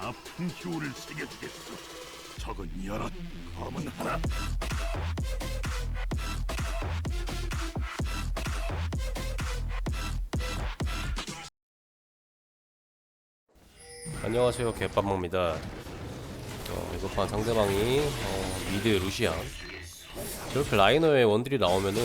아픈 효를 새겨주겠어. 적은 여럿, 검은 하나. 안녕하세요 개밥먹입니다 어, 이번 판 상대방이 어, 미드 루시안 저렇게 라이너에 원딜이 나오면은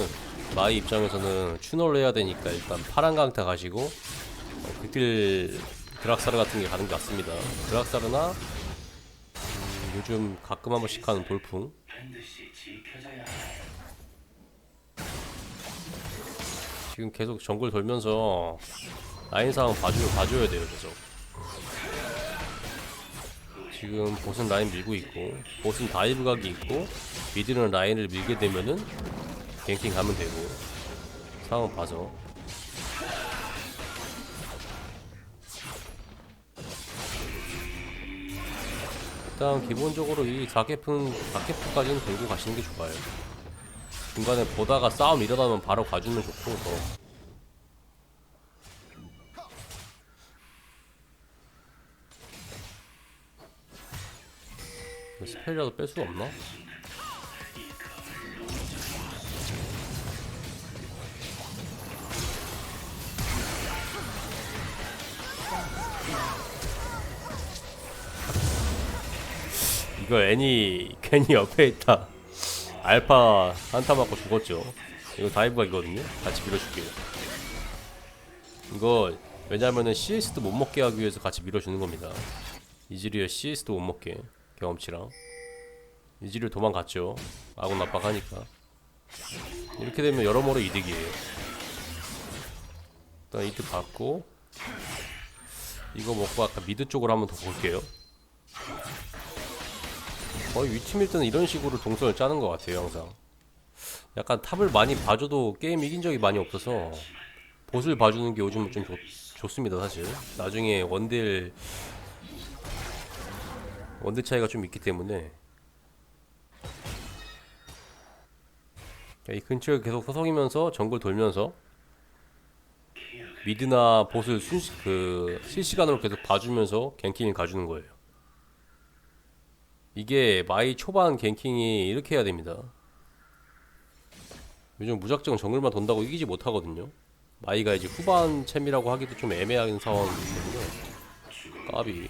마이 입장에서는 추노를 해야 되니까 일단 파란 강타 가시고 어, 그딜 드락사르 같은 게 가는 게 낫습니다. 드락사르나 음, 요즘 가끔 한 번씩 하는 돌풍. 지금 계속 정글 돌면서 라인 상황 봐줘, 봐줘야 돼요 계속. 지금 보스는 라인 밀고 있고 보스는 다이브 각이 있고 미드는 라인을 밀게 되면은 갱킹 가면 되고 상황 봐서 일단 기본적으로 이 4개푼 4개푼까지는 들고 가시는 게 좋아요 중간에 보다가 싸움 일어나면 바로 가주면 좋고 더 스펠이라도 뺄 수가 없나? 이거 애니 괜히 옆에 있다. 알파 한타 맞고 죽었죠. 이거 다이브각이거든요. 같이 밀어줄게요. 이거 왜냐면은 CS도 못 먹게 하기 위해서 같이 밀어주는 겁니다. 이즈리얼 CS도 못 먹게 경험치랑. 이즈리얼 도망갔죠. 아군 압박하니까. 이렇게 되면 여러모로 이득이에요. 일단 이득 받고 이거 먹고 아까 미드 쪽으로 한번 더 볼게요 거의 위팀일 때는 이런 식으로 동선을 짜는 것 같아요 항상. 약간 탑을 많이 봐줘도 게임 이긴 적이 많이 없어서 보스를 봐주는 게 요즘은 좀 좋, 좋습니다 사실. 나중에 원딜 원딜 차이가 좀 있기 때문에. 이 근처에 계속 서성이면서 정글 돌면서 미드나 보스를 순시, 그 실시간으로 계속 봐주면서 갱킹을 가주는 거예요 이게 마이 초반 갱킹이 이렇게 해야 됩니다. 요즘 무작정 정글만 돈다고 이기지 못하거든요. 마이가 이제 후반 챔이라고 하기도 좀 애매한 상황이기 때문에 까비.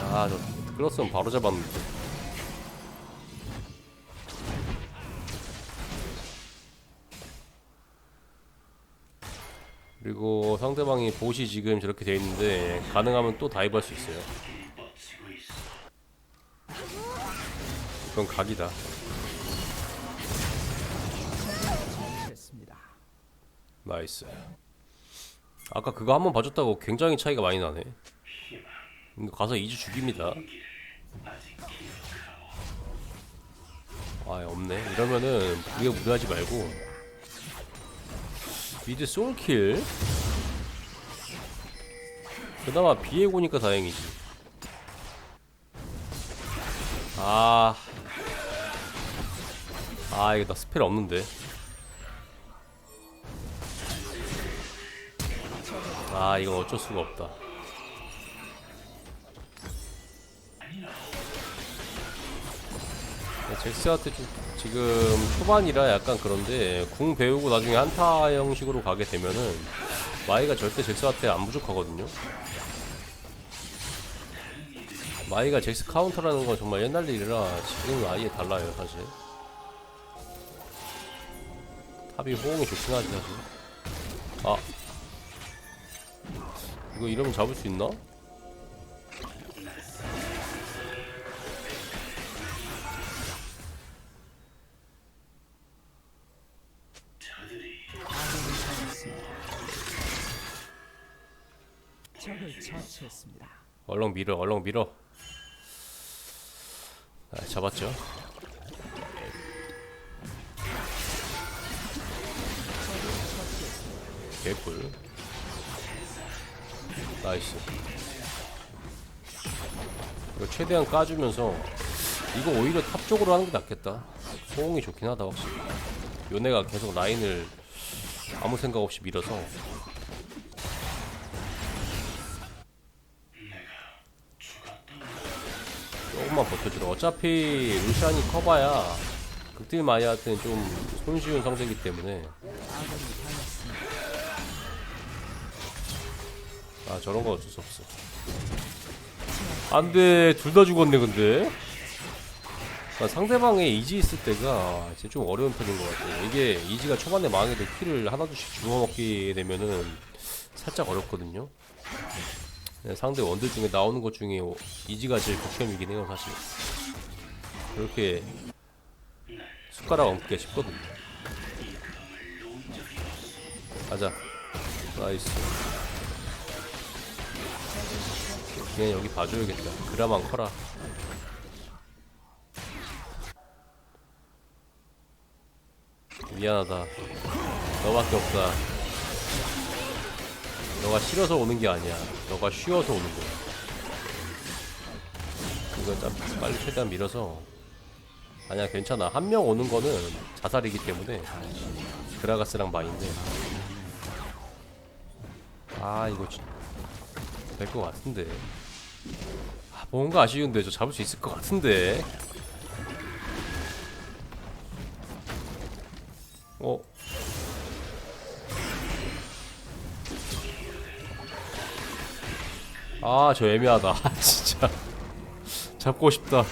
아, 저 끌었으면 바로 잡았는데. 그리고 상대방이 보시 지금 저렇게 돼 있는데 가능하면 또 다이브 할 수 있어요. 이건 각이다. 나이스. 아까 그거 한번 봐줬다고 굉장히 차이가 많이 나네. 가서 2주 죽입니다. 아 없네. 이러면은 우리가 무리하지 말고 미드 솔킬. 그나마 비에고니까 다행이지. 아. 아, 이거 나 스펠 없는데. 아, 이건 어쩔 수가 없다. 잭스한테 좀 지금 초반이라 약간 그런데 궁 배우고 나중에 한타 형식으로 가게 되면은 마이가 절대 잭스한테 안 부족하거든요. 마이가 잭스 카운터라는 건 정말 옛날 일이라 지금은 아예 달라요 사실 탑이 호응이 좋긴 하지 사실. 아. 이거 이러면 잡을 수 있나? 얼렁 밀어 얼렁 밀어. 아, 잡았죠 개꿀. 나이스. 이거 최대한 까주면서 이거 오히려 탑 쪽으로 하는 게 낫겠다. 호응이 좋긴 하다 확실히. 요네가 계속 라인을 아무 생각 없이 밀어서. 조금만 버텨주라. 어차피 루시안이 커봐야 극딜 마이아트는 좀 손쉬운 성세기 때문에. 아 저런 거 어쩔 수 없어. 안돼. 둘 다 죽었네 근데. 아, 상대방의 이지 있을 때가 진짜 좀 어려운 편인 것 같아요. 이게 이지가 초반에 망해도 키를 하나둘씩 주워먹게 되면은 살짝 어렵거든요. 네, 상대 원들 중에 나오는 것 중에 이지가 제일 극혐이긴 해요 사실. 그렇게 숟가락 얹기가 쉽거든요. 가자. 나이스 그냥 여기 봐줘야겠다. 그라만 커라. 미안하다. 너밖에 없다. 너가 싫어서 오는 게 아니야. 너가 쉬워서 오는 거야. 이거 좀 빨리 최대한 밀어서. 아니야, 괜찮아. 한 명 오는 거는 자살이기 때문에. 그라가스랑 마인데. 아, 이거 될 것 같은데. 아, 뭔가 아쉬운데 저 잡을 수 있을 것 같은데. 어? 아, 저 애매하다. 진짜. 잡고 싶다. 야,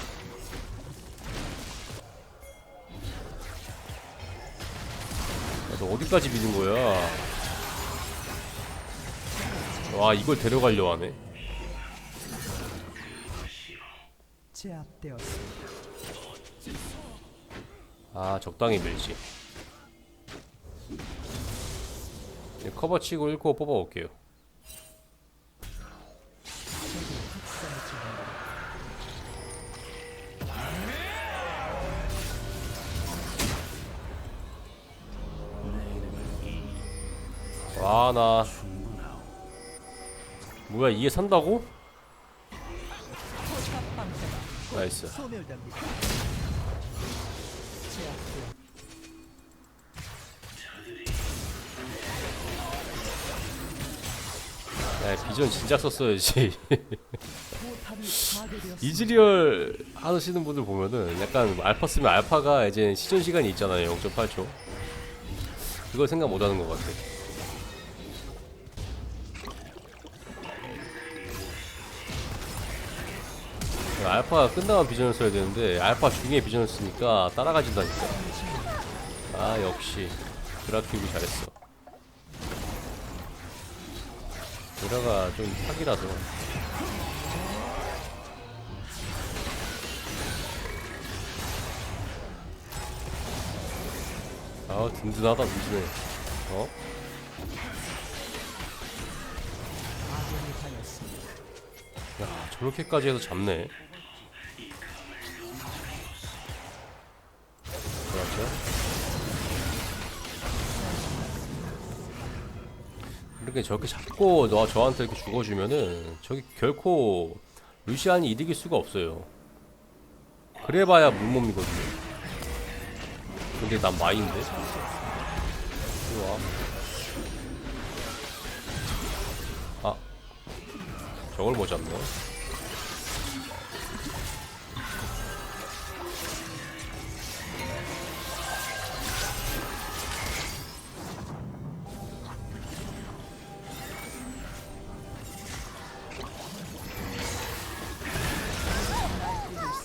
너 어디까지 미는 거야? 와, 이걸 데려가려 하네. 제압되었습니다. 아 적당히 밀지 네, 커버 치고 1코 뽑아 올게요 와나 뭐야 이게 산다고? 나이스. 야 비전 진작 썼어야지 파괴되었습니다. 이즈리얼 하시는 분들 보면은 약간 알파 쓰면 알파가 이제 시전 시간이 있잖아요 0.8초. 그걸 생각 못 하는 것 같아 알파가 끝나면 비전을 써야 되는데 알파 중에 비전을 쓰니까 따라가진다니까? 아 역시. 드라큐브 잘했어. 드라가 좀 사기라서. 아 든든하다 든든해. 어? 야 저렇게까지 해서 잡네 이렇게 저렇게 잡고 너 저한테 이렇게 죽어주면은 저기 결코 루시안이 이득일 수가 없어요. 그래봐야 물몸이거든요. 근데 난 마인데? 와. 아 저걸 못 잡네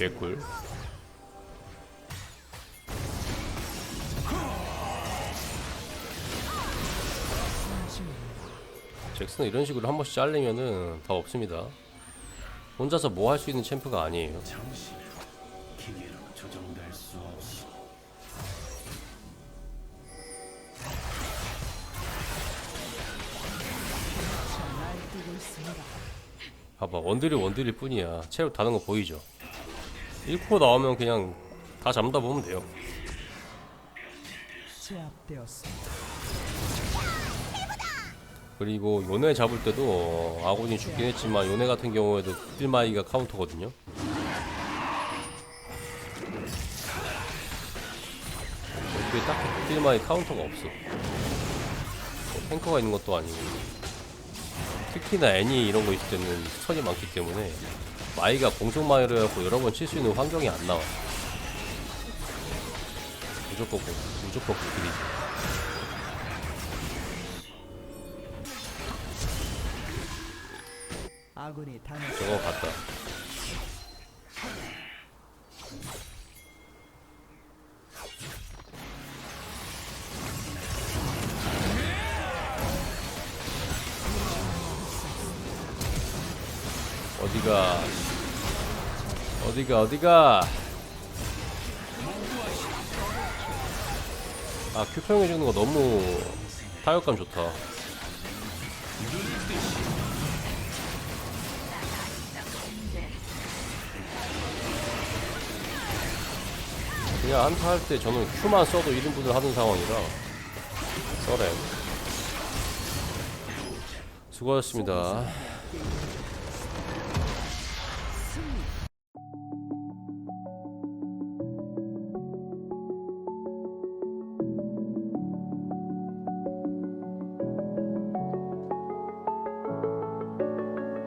개꿀. 잭슨은 이런 식으로 한 번씩 잘리면은 더 없습니다. 혼자서 뭐 할 수 있는 챔프가 아니에요. 봐봐 원딜이 원딜일 뿐이야. 체력 다는 거 보이죠 1코어 나오면 그냥 다 잡다 보면 돼요. 그리고 요네 잡을 때도 아군이 죽긴 했지만 요네 같은 경우에도 딜마이가 카운터거든요. 여기에 딱히 딜마이 카운터가 없어. 뭐 탱커가 있는 것도 아니고. 특히나 애니 이런 거 있을 때는 스턴이 많기 때문에 마이가 공속 마이를 해갖고 여러 번 칠 수 있는 환경이 안 나와. 무조건 고, 무조건 고길이지. 저거 같다. 어디가 어디가? 아 큐평 해주는 거 너무 타격감 좋다. 그냥 한타 할 때 저는 큐만 써도 1인분을 하는 상황이라 썰em 수고하셨습니다